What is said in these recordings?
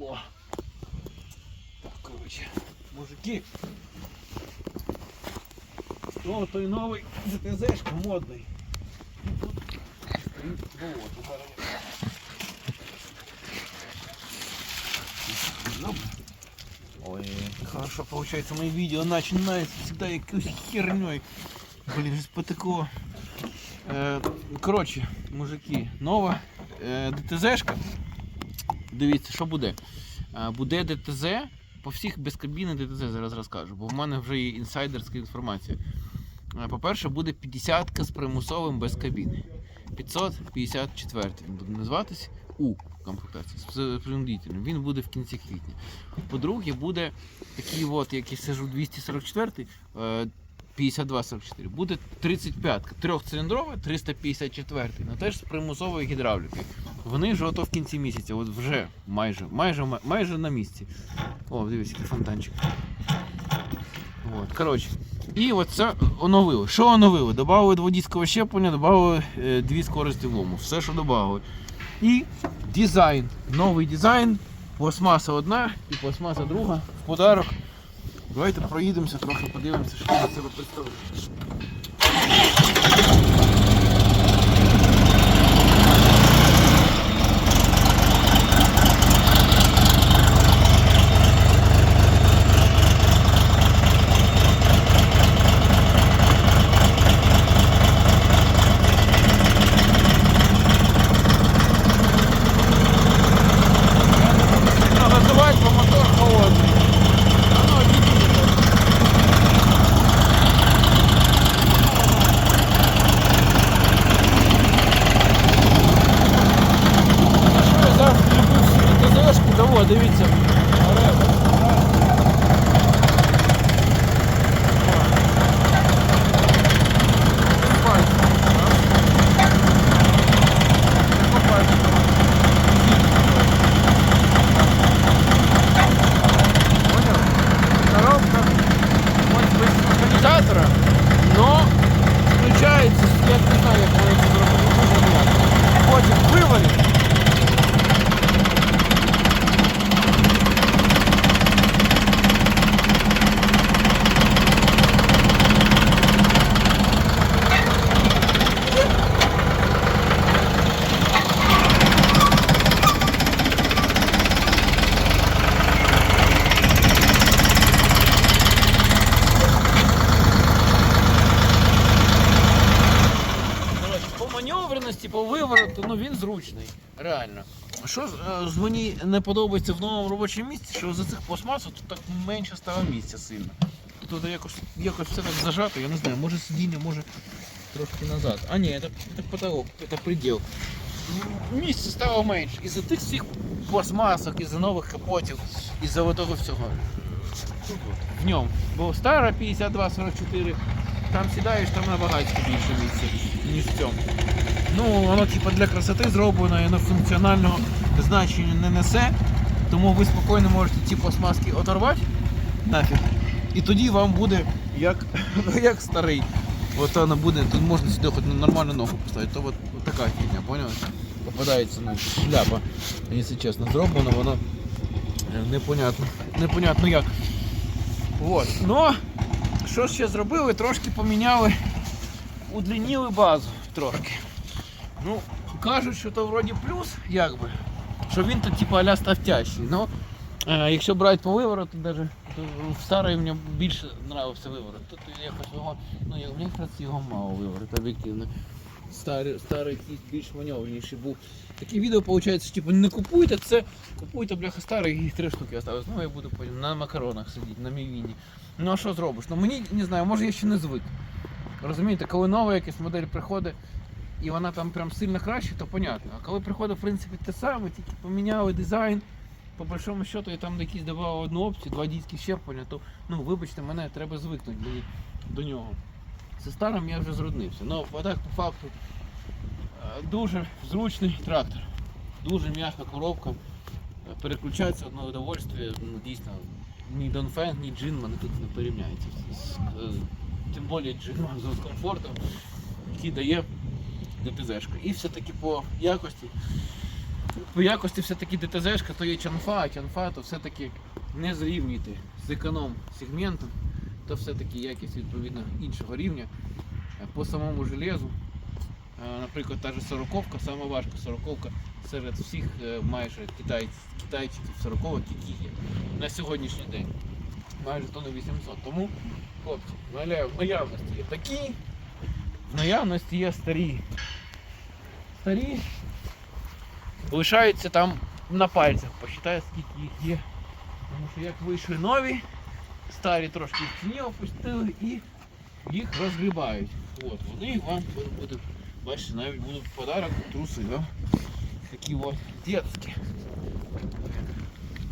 О. Так, короче, мужики. О, той новий ЗТЗшка модний. Тут стоїть болото. Зараз я- Ну. Ой, хорошо получается, мои видео начинаются всегда якоюсь херней. Блин, же потекло. Е, коротше, мужики, нова е, ДТЗшка. Дивіться, що буде. Е, буде ДТЗ по всіх без кабіни ДТЗ зараз розкажу, бо в мене вже є інсайдерська інформація. Е, По-перше, буде 50 з примусовим без кабіни. 554 він буде називатись У комплектації з принудительним. Він буде в кінці квітня. По-друге, буде такий от, як я сижу 244 е, 5244. Буде 35 трьохциліндрова, 354 ну теж з примусовою гідравлікою. Вони ж ото в кінці місяця, от вже майже, майже, майже на місці. О, дивись, який фонтанчик. От, коротше. І от це оновили. Що оновили? Добавили до водійського щеплення, додали е, дві скорості влому. Все, що додали. І дизайн. Новий дизайн. Пластмаса одна і пластмаса друга в подарок. Давайте проїдемося, трохи подивимося, що це себе представляє. Сильно називають, бо мотор холодний. А ну, відійдете. Що я завжди люблю всі ТЗшки, да во, дивіться. Понял? Коробка хоть без организатора, но включается, я не знаю, як вона це зробити, дуже ніяк. Потім вивалить. Коротше, По маневреності, по вивороту, ну він зручний. Реально. Що з- е, мені не подобається в новому робочому місці, що за цих пластмасок тут так менше стало місця сильно. Тут якось, якось все так зажато, я не знаю, може сидіння, може трошки назад. А ні, це, це потолок, це приділ. Місця стало менше. Із-за тих всіх пластмасок, із-за нових капотів, із-за того всього. В ньому. Бо стара 52-44, там сідаєш, там набагато більше місця, ніж в цьому. Ну, воно типу для красоти зроблено, і воно функціонального значення не несе. Тому ви спокійно можете ці пластмаски оторвати нафіг. І тоді вам буде як, як старий. От воно буде, тут можна сюди хоч на нормальну ногу поставити. То от, от така фігня, поняли? Попадається ну, шляпа, якщо чесно, зроблено, воно е, непонятно, непонятно як. От. Ну, що ще зробили? Трошки поміняли, удлініли базу трошки. Ну, кажуть, що то вроді плюс, якби, що він тут типу аля став тяжчий. Ну, е, якщо брати по вивороту, навіть, то в старий мені більше нравився виворот. Тут якось його, ну мені якраз його мало виворот, об'єктивно. Старий, старий якийсь більш маневреніший був. Такі відео, виходить, типу, не купуйте це, купуйте бляха старий, їх три штуки осталось. Ну я буду потім на макаронах сидіти, на мівіні. Ну а що зробиш? Ну мені не знаю, може я ще не звик. Розумієте, коли нова якась модель приходить і вона там прям сильно краще, то понятно. А коли приходить, в принципі, те саме, тільки поміняли дизайн, по большому счету, і там якісь давали одну опцію, два дійські щеплення, то ну вибачте, мене треба звикнути до нього. Зі старим я вже зруднився. Ну, а так по факту е, дуже зручний трактор. Дуже м'яка коробка. Е, Переключається одне удовольствие, ну дійсно, ні Донфен, ні Джинман тут не порівняється. Е, Тим більше Джинман з комфортом, який дає ДТЗшка. І все-таки по якості по якості все-таки ДТЗшка, то є чанфа, а чанфа то все-таки не зрівнюйте з економ сегментом, то все-таки якість відповідно іншого рівня. Е, По самому железу, е, наприклад, та ж сороковка, сама важка сороковка серед всіх е, майже китай, китайчиків сороковок, які є на сьогоднішній день. Майже тонни 800. Тому, хлопці, в наявності є такі, в наявності є старі. Старі лишаються там на пальцях, посчитай, скільки їх є. Тому що як вийшли нові, старі трошки в ціні опустили і їх розгрібають. От, вони вам будуть, бачите, навіть будуть в подарок труси, да? такі от детські.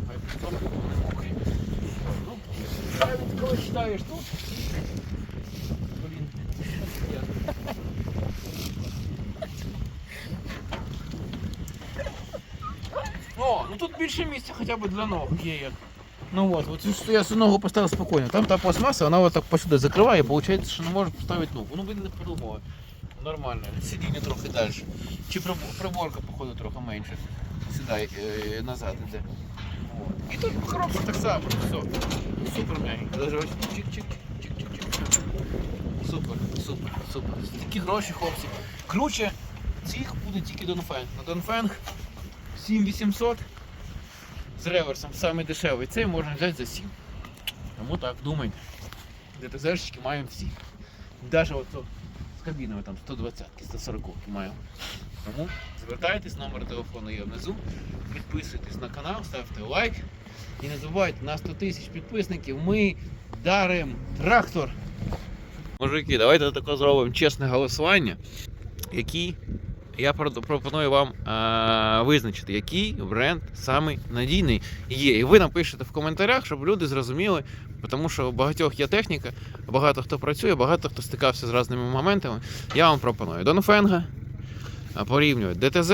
Хай потім не мокрі. Ну, навіть коли читаєш тут, блін, я- О, ну тут більше місця хоча б для ног є як. Ну от, от що я цю ногу поставив спокійно. Там та пластмаса, вона от так посюди закриває, виходить, що не може поставити ногу. Ну, не подумав. Нормально. Сидіння трохи далі. Чи приборка, походу, трохи менше. Сідай е, назад іде. І тут коробка так само. Все. Супер м'ягенько. Даже ось чик-чик, чик-чик-чик. Супер, супер, супер. Такі гроші, хлопці. Круче цих буде тільки Донфенг. На Донфенг 7800 з реверсом самий дешевий. Цей можна взяти за 7. Тому так, думайте. ДТЗшечки маємо всі. Навіть от з кабінами там 120-ки, 140 маємо. Тому звертайтесь, номер телефону є внизу. Підписуйтесь на канал, ставте лайк. І не забувайте, на 100 тисяч підписників ми даримо трактор. Мужики, давайте таке зробимо чесне голосування, який я пропоную вам е, визначити, який бренд самий надійний є. І ви напишете в коментарях, щоб люди зрозуміли, тому що у багатьох є техніка, багато хто працює, багато хто стикався з різними моментами. Я вам пропоную Донфенга, порівнювати ДТЗ,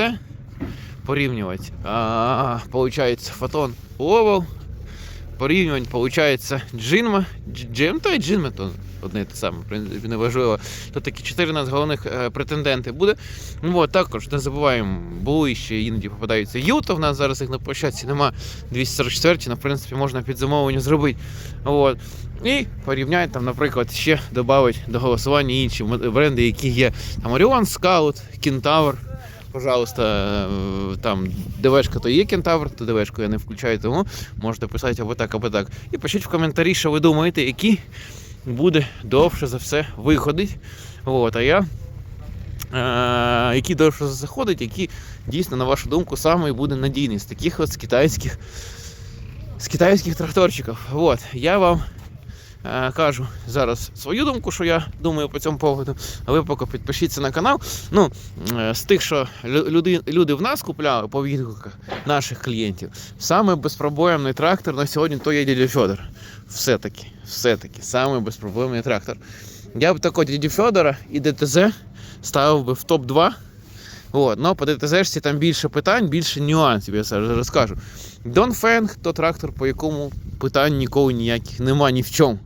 порівнювати, а, получається, Фотон Ловел, порівнювати, получається, Джинма, Дж- Джим та то одне і те саме, неважливо. Тут такі 14 головних е, претенденти буде. Ну, от, також не забуваємо, були ще іноді попадаються Юта. В нас зараз їх на площадці нема 244, але в принципі можна під замовлення зробити. От. І порівняти там, наприклад, ще додати до голосування інші бренди, які є. Там Orion Scout, Kentaur. Пожалуйста, е, там ДВшка то є кентавр, то ДВшку я не включаю, тому можете писати або так, або так. І пишіть в коментарі, що ви думаєте, які буде довше за все виходить. От, а я е, які довше заходить, які дійсно, на вашу думку, саме буде надійний з таких от з китайських, з китайських тракторчиків. От, я вам кажу зараз свою думку, що я думаю по цьому поводу. А ви поки підпишіться на канал. Ну, е, з тих, що люди, люди в нас купляли по відгуках наших клієнтів, саме безпробоємний трактор на сьогодні то є дядя Федор. Все-таки, все-таки, саме безпроблемний трактор. Я б такого дяді Федора і ДТЗ ставив би в топ-2. От, но по ДТЗшці там більше питань, більше нюансів, я зараз розкажу. Донфенг то трактор, по якому питань ніколи ніяких нема ні в чому.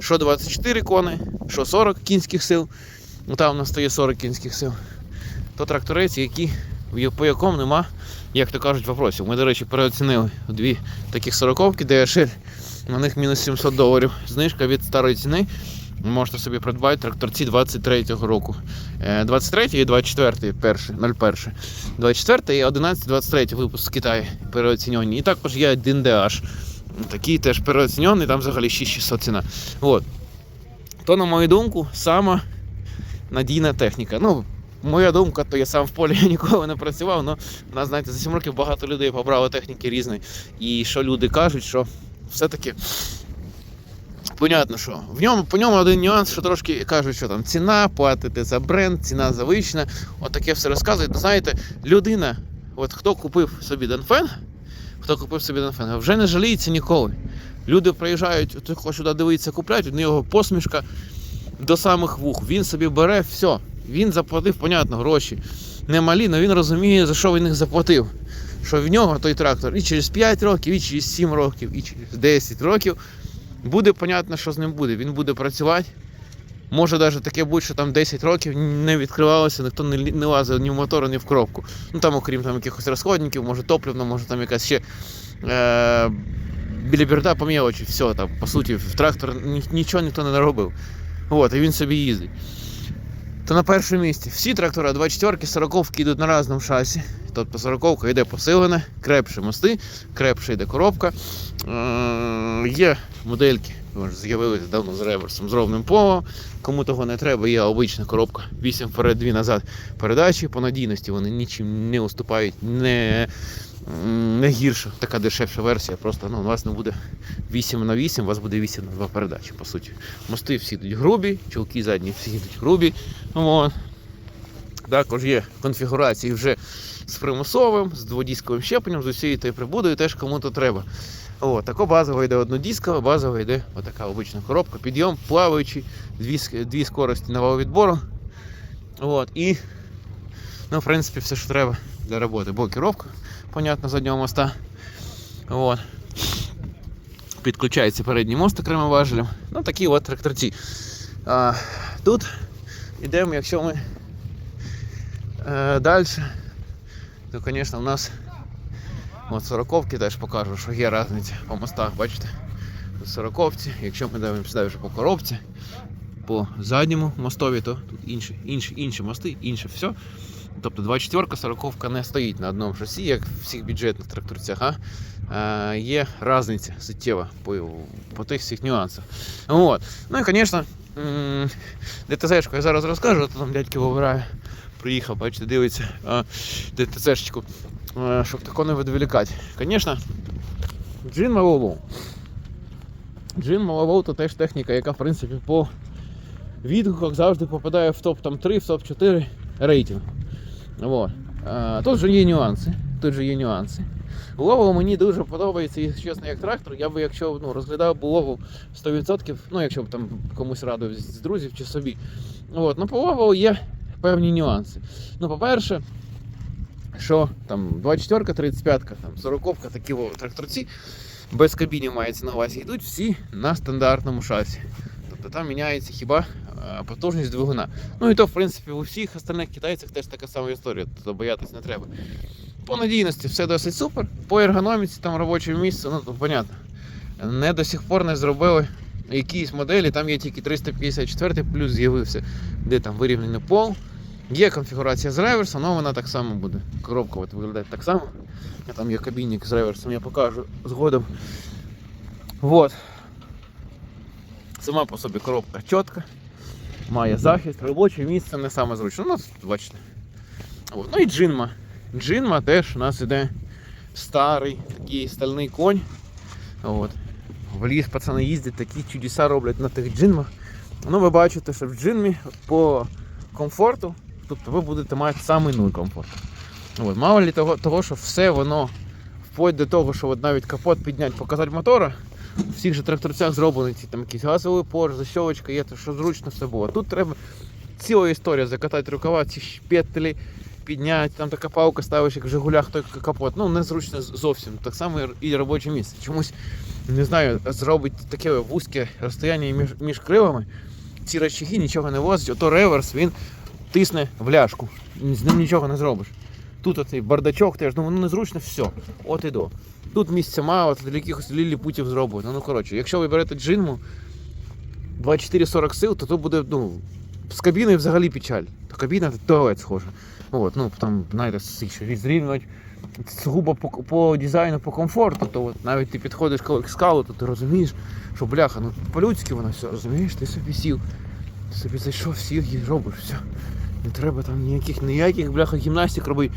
Що 24 кони, що 40 кінських сил, ну там у нас то 40 кінських сил. То тракторець, які, по якому нема, як то кажуть, вопросів. Ми, до речі, переоцінили дві таких сороковки, DHL, на них мінус 700 доларів. Знижка від старої ціни. Можете собі придбати тракторці 23-го року. Е, 23 і 24 перший, 01. 24 і 11 23 випуск з Китаю переоцінені. І також є 1 DH. Такий теж переоцінений, там взагалі 6600 ціна. От. То, на мою думку, сама надійна техніка. Ну, моя думка, то я сам в полі ніколи не працював, але у нас, знаєте, за 7 років багато людей побрали техніки різної. І що люди кажуть, що все-таки Понятно, що в ньому по ньому один нюанс, що трошки кажуть, що там ціна, платите за бренд, ціна завищена. От таке все розказують. Знаєте, людина, от хто купив собі Донфен, хто купив собі Донфен, вже не жаліється ніколи. Люди приїжджають, от сюди дивитися, купляють, у нього посмішка до самих вух. Він собі бере все. Він заплатив, понятно, гроші. Немалі, але він розуміє, за що він їх заплатив. Що в нього той трактор і через 5 років, і через 7 років, і через 10 років буде понятно, що з ним буде. Він буде працювати Може навіть таке бути, що там 10 років не відкривалося, ніхто не, не лазив ні в мотор, ні в коробку. Ну там, окрім там якихось розходників, може топливно, може там якась ще е, біля бірда по мелочі, все, там, по суті, в трактор нічого ніхто не наробив. От, і він собі їздить. То на першому місці всі трактора 24 40 йдуть на разному шасі. Тобто 40 йде посилена, крепші мости, крепше йде коробка. Е, є модельки, з'явилися давно з реверсом, з ровним полом. Кому того не треба, є обична коробка 8 вперед, 2 назад передачі. По надійності вони нічим не уступають, не, не гірше. Така дешевша версія. Просто ну, у вас не буде 8 на 8, у вас буде 8 на 2 передачі, по суті. Мости всі йдуть грубі, чолки задні всі йдуть грубі. От. Також є конфігурації вже з примусовим, з дводісковим щепленням, з усією тією прибудою, теж кому-то треба. О, тако базово йде однодіскова, базово йде отака обична коробка, підйом, плаваючий, дві, дві скорості нового відбору. От, і, ну, в принципі, все, що треба для роботи. Блокіровка, понятно, заднього моста. От. Підключається передній мост окремим важелем. Ну, такі от тракторці. А, тут йдемо, якщо ми е, далі, то, звісно, у нас от 40 теж покажу, що є різниця по мостах, бачите? 40 якщо ми дивимося далі по коробці, по задньому мостові, то тут інші, інші, інші мости, інше все. Тобто 24 40 не стоїть на одному шасі, як в всіх бюджетних тракторцях, а е, є різниця суттєва по, по тих всіх нюансах. От. Ну і, звісно, ДТЗ-шку я зараз розкажу, то там дядьки вибирає. Приїхав, бачите, дивиться а, ДТЗ-шечку, е, щоб тако не відволікати. Звісно, джин Маловол. Джин Маловол то теж техніка, яка, в принципі, по відгуках завжди попадає в топ-3, в топ-4 рейтинг. Вот. А, тут же є нюанси. Тут же є нюанси. Лову мені дуже подобається, якщо чесно, як трактор. Я би, якщо ну, розглядав би лову 100%, ну якщо б там комусь радив з друзів чи собі. От. Ну, по лову є певні нюанси. Ну, по-перше, що там 24-ка, 35-ка, там 40-ка, такі тракторці без кабіни мається на увазі, йдуть всі на стандартному шасі. Тобто там міняється хіба потужність двигуна. Ну і то, в принципі, у всіх остальних китайцях теж така сама історія, тобто боятись не треба. По надійності все досить супер. По ергономіці, там робоче місце, ну то понятно. Не до сих пор не зробили якісь моделі, там є тільки 354 плюс з'явився, де там вирівняний пол. Є конфігурація з реверсом, але вона так само буде. Коробка от виглядає так само. А Там є кабінник з реверсом, я покажу згодом. Вот. Сама по собі коробка чітка, має захист, робоче місце не саме зручне. Ну, бачите. От. Ну і джинма. Джинма теж у нас іде старий такий стальний конь. От. В ліс пацани їздять, такі чудеса роблять на тих джинмах. Ну, ви бачите, що в джинмі по комфорту, тобто ви будете мати самий нуль комфорту. От. Мало ли того, того, що все воно вплоть до того, що от навіть капот підняти, показати мотора. У всіх же тракторцях зроблені ці там якісь газовий пор, защолочка є, то що зручно все було. Тут треба ціла історія закатати рукава, ці шпетелі підняти, там така палка ставиш, як в Жигулях той капот. Ну, незручно зовсім. Так само і- робоче місце. Чомусь, не знаю, зробить таке вузьке розстояння між, між кривами. Ці речаги нічого не возять, ото реверс він тисне в ляшку. З ним нічого не зробиш. Тут оцей бардачок теж, ну воно незручно, все. От і до. Тут місця мало, тут для якихось ліліпутів зроблено. Ну коротше, якщо ви берете джинму 24-40 сил, то тут буде, ну, з кабіною взагалі печаль. То кабіна туалет схожа. От, ну там, знаєте, зрівнювати сугубо по, по дизайну, по комфорту, то от навіть ти підходиш к скалу, то ти розумієш, що бляха, ну по-людськи воно все, розумієш, ти собі сів, ти собі зайшов, сів і робиш все. Не треба там ніяких ніяких бляха гімнастик робити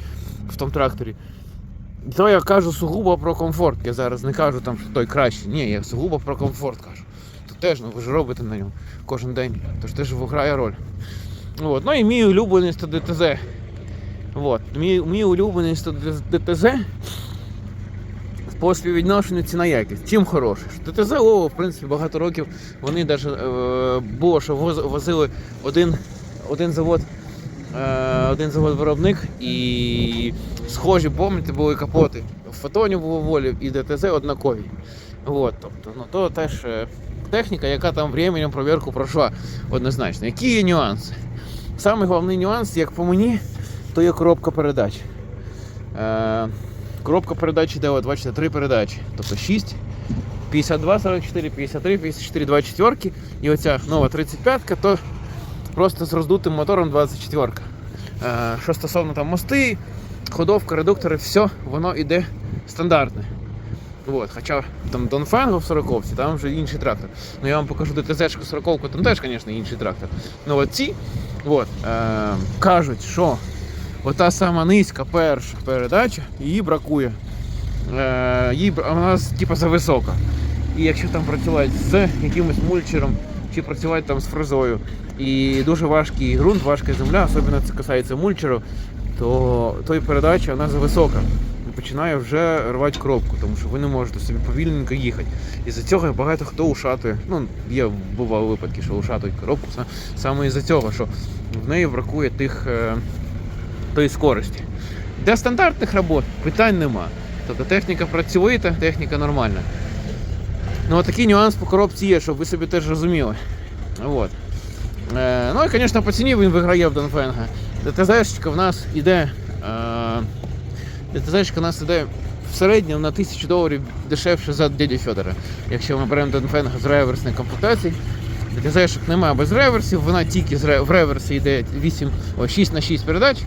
в тому тракторі. То я кажу сугубо про комфорт. Я зараз не кажу там, що той кращий. Ні, я сугубо про комфорт кажу. То теж, ну ви ж робите на ньому кожен день. Тож теж грає роль. От. Ну і мій улюблений це ДТЗ. От. Мій, мій улюблений це ДТЗ по співвідношенню ціна якість. Чим хороший? ДТЗ Лово, в принципі, багато років вони навіть е, було, возили один, один завод. Е, Один завод виробник і схожі, пам'ятаєте, були капоти. В фотоні було волі і ДТЗ однакові. От, тобто, ну, то теж е, техніка, яка там временем проверку пройшла однозначно. Які є нюанси? Самий головний нюанс, як по мені, то є коробка передач. Е, коробка передач іде, от бачите, три передачі. Тобто 6, 52, 44, 53, 54, 24 і оця нова 35-ка, то просто з роздутим мотором 24. Е, що стосовно там мости, ходовка, редуктори, все, воно іде стандартне. Вот, хоча там Донфенго в 40 там вже інший трактор. Ну я вам покажу ДТЗ-шку 40 там теж, звісно, інший трактор. Ну от ці от, е, кажуть, що ота сама низька перша передача, її бракує. Е, її, вона типу зависока. І якщо там працювати з якимось мульчером, чи працювати там з фрезою, і дуже важкий ґрунт, важка земля, особливо це касається мульчеру, то той передача вона зависока. І починає вже рвати коробку, тому що ви не можете собі повільненько їхати. І за цього багато хто ушатує. Ну, є бували випадки, що ушатують коробку саме із-за цього, що в неї бракує тих е, тої скорості. Для стандартних робот питань нема. Тобто техніка працьовита, техніка нормальна. Ну, такий нюанс по коробці є, щоб ви собі теж розуміли. От. Е, ну і, звісно, по ціні він виграє в Донфенга. ДТЗ-шка в нас іде. Е, ДТЗ-шка в нас іде в середньому на 1000 доларів дешевше за дядю Федора. Якщо ми беремо Донфенга з реверсної комплектації, ДТЗ-шок немає без реверсів, вона тільки в реверсі йде 8, о, 6 на 6 передач.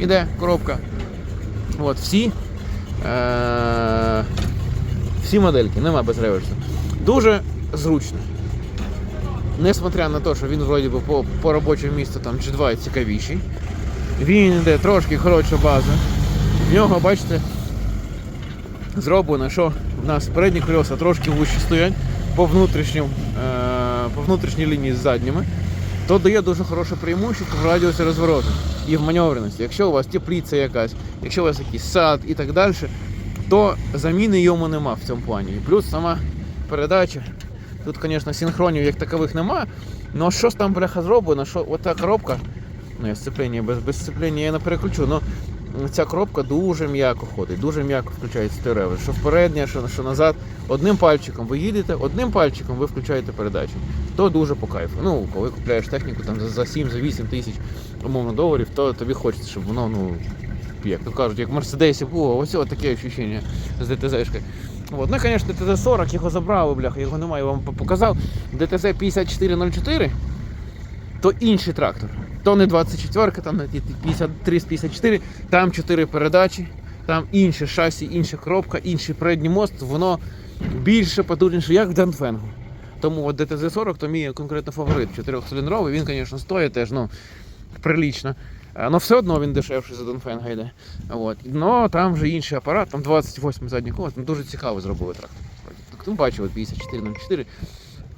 Іде коробка. От, всі. Е, всі модельки, нема без реверсу. Дуже зручно. Несмотря на те, що він вроді би по, по робочому місту там G2 цікавіший. Він йде трошки коротша база. В нього, бачите, зроблено, що в нас передні колеса трошки вище стоять по, внутрішнім, е, по внутрішній лінії з задніми. То дає дуже хороше преимущество в радіусі розвороту і в маневреності. Якщо у вас теплиця якась, якщо у вас якийсь сад і так далі, то заміни йому нема в цьому плані. І плюс сама передача. Тут, звісно, синхронів як такових нема. Ну щось там бляха зроблено, що ота коробка. Ну, я сцеплення без, без сцеплення я не переключу, але ця коробка дуже м'яко ходить, дуже м'яко включається той. Що впередня, що, що назад. Одним пальчиком ви їдете, одним пальчиком ви включаєте передачу. То дуже по кайфу. Ну, коли купляєш техніку там за, за 7 за 8 тисяч умовно доларів, то тобі хочеться, щоб воно, ну, як то кажуть, як в Мерседесі було, ось таке відчуття з ДТЗ-шкою. От. Ну, звісно, ДТЗ-40 його забрали, бляха, його немає, я вам показав. ДТЗ 5404 то інший трактор. То не 24, там не 53 з 54, там 4 передачі, там інше шасі, інша коробка, інший передній мост, воно більше потужніше, як в Данфенгу. Тому от ДТЗ-40 то мій конкретно фаворит. Чотирьохциліндровий, він, звісно, стоїть теж, ну, прилично. Але все одно він дешевший за. От. Но там вже інший апарат, там 28 задніх колес, там дуже цікаво зробили трактор. Хто бачив 5404,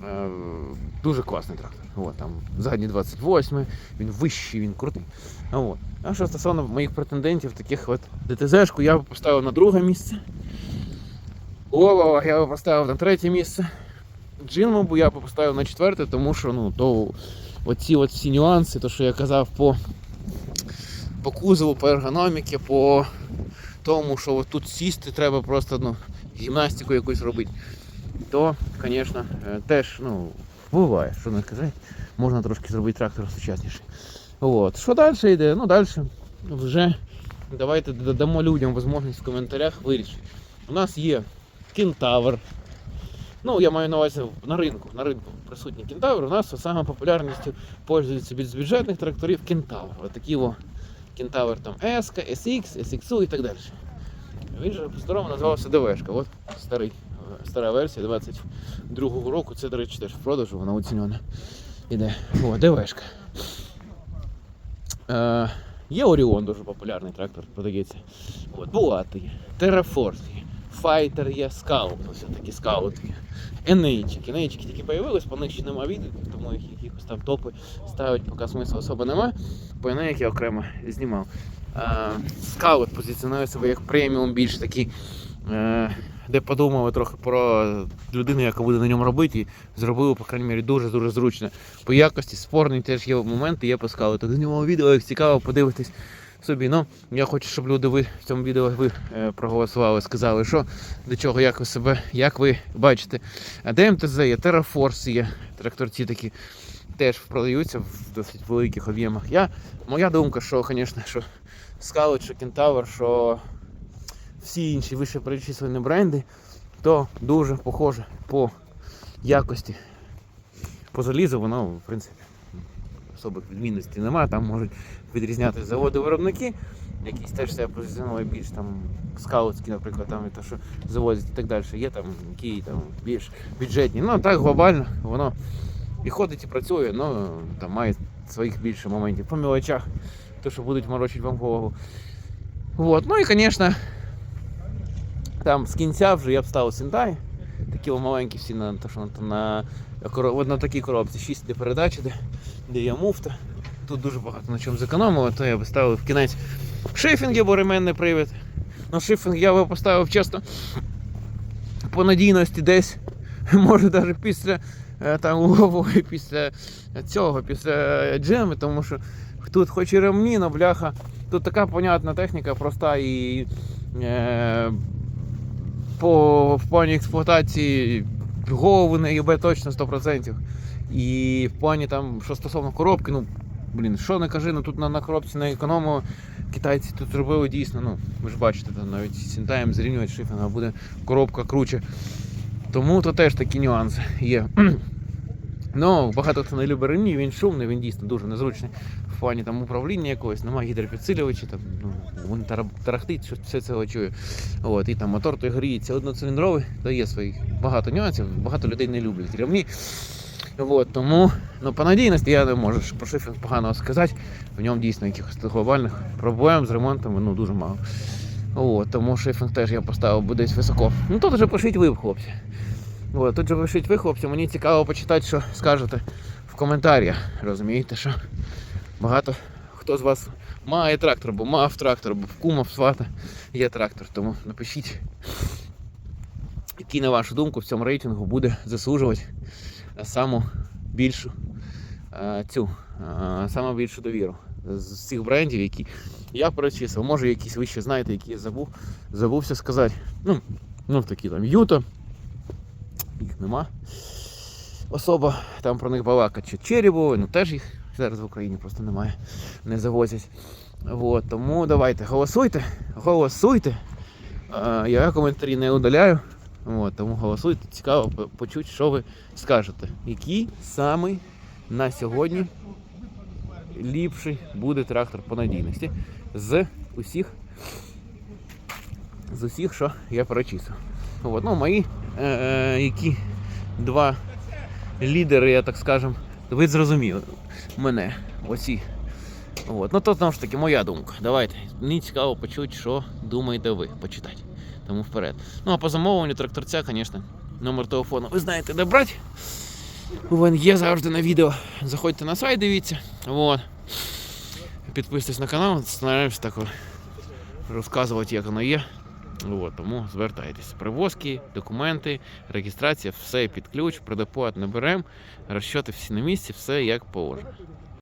е, дуже класний трактор. От, там задній 28, він вищий, він крутий. От. А що стосовно моїх претендентів, таких от ДТЗ-шку я поставив на друге місце. Лолова я поставив на третє місце. Джинмобу я поставив на четверте, тому що ну, то оці всі нюанси, то що я казав по, по кузову, по ергономіки, по тому, що тут сісти треба просто ну, гімнастику якусь робити. То, звісно, е, теж ну, буває, що не казати, можна трошки зробити трактор сучасніший. От. Що далі йде? Ну далі вже давайте додамо людям можливість в коментарях вирішити. У нас є кентавр. Ну, я маю на увазі на ринку. На ринку присутній кентавр. У нас саме популярністю пользується від бюджетних тракторів кентавр. Отакі о кентавр там S, SX, SXU і так далі. Він же по-старому називався ДВшка. От старий, стара версія 22-го року. Це, до речі, теж в продажу, вона оцінена. Іде. О, ДВшка. Е, є Оріон, дуже популярний трактор, продається. От, Буати є, є, Fighter є, Scout, ось такі скаут. Енейчики. Енейчики тільки появились, по них ще нема відгуків, тому їх якихось там топи ставить, поки смислу особо нема. По Енеїк я окремо знімав. Скаут позиціонує себе як преміум більш такий. Е, де подумали трохи про людину, яка буде на ньому робити, і зробили, по крайній мірі, дуже-дуже зручно. По якості спорні теж є моменти, є по скауту. Знімав відео, як цікаво, подивитись. Собі. Ну, я хочу, щоб люди ви в цьому відео ви е, проголосували, сказали, що до чого, як ви себе, як ви бачите. ДМТЗ є, Terraforce є, тракторці такі теж продаються в досить великих об'ємах. Я, моя думка, що, звісно, що Scarlett, що Kentaur, що всі інші вище перечислені бренди, то дуже похоже по якості. По залізу воно, в принципі, особих відмінностей немає. Там можуть відрізняти заводи-виробники, якісь теж себе позиціонує більш там скаутські, наприклад, там і те, що завозять і так далі. Є там, які там більш бюджетні. Ну так глобально воно і ходить, і працює, ну там має своїх більше моментів по мелочах, то що будуть морочити вам голову. Вот. Ну і, звісно, там з кінця вже я б ставив Сінтай. Такі маленькі всі на, то, на, на, от на такій коробці 6 де передачі, де, є муфта. Тут дуже багато на чому зекономили, то я би ставив в кінець шифінги, бо ременний привід. Ну, шифінг я би поставив чесно по надійності десь, може навіть після е, там угової, після цього, після джеми, тому що тут хоч і ремні, но бляха, тут така понятна техніка, проста і е, по в плані експлуатації голову не їбе точно 100%. І в плані там, що стосовно коробки, ну блін, що не кажи, ну тут на, на коробці на економу китайці тут зробили дійсно, ну ви ж бачите, там навіть сінтаєм зрівнювати шифінг, а буде коробка круче. Тому то теж такі нюанси є. Ну, багато хто не любить ремні, він шумний, він дійсно дуже незручний в плані там управління якогось, немає гідропідсилювачі, там, ну, він тарахтить, що все це чую. От, і там мотор той гріється одноциліндровий, то є своїх багато нюансів, багато людей не люблять ремні. От, тому ну, по надійності я не можу про шифінг поганого сказати. В ньому дійсно якихось глобальних проблем з ремонтом ну, дуже мало. От, тому шифінг теж я поставив би десь високо. Ну тут вже пишіть ви, хлопці. От, тут же пишіть ви, хлопці, мені цікаво почитати, що скажете в коментарях. Розумієте, що багато хто з вас має трактор, бо мав трактор, бо в кума, свата є трактор. Тому напишіть, який, на вашу думку, в цьому рейтингу буде заслужувати саму більшу е, цю е, саму більшу довіру з всіх брендів, які я перечислив. Може, якісь ви ще знаєте, які я забув, забувся сказати. Ну, ну такі там Юто. Їх нема. Особа там про них балакать. Чи Черебови, ну теж їх зараз в Україні просто немає, не завозять. От, тому давайте голосуйте, голосуйте. Е, я коментарі не удаляю. От, тому голосуйте, цікаво почути, що ви скажете. Який самий на сьогодні ліпший буде трактор по надійності з усіх, з усіх, що я перечислив. От, ну, мої е, е, які два лідери, я так скажем, ви зрозуміли мене. Оці. От. Ну то знову ж таки моя думка. Давайте. Мені цікаво почути, що думаєте ви почитати. Тому вперед. Ну а по замовленню тракторця, звісно, номер телефону ви знаєте, де брати. Він є завжди на відео. Заходьте на сайт, дивіться. От. Підписуйтесь на канал, стараємось так розказувати, як воно є. От, тому звертайтеся. Привозки, документи, реєстрація, все під ключ, предоплат не беремо, всі на місці, все як положено.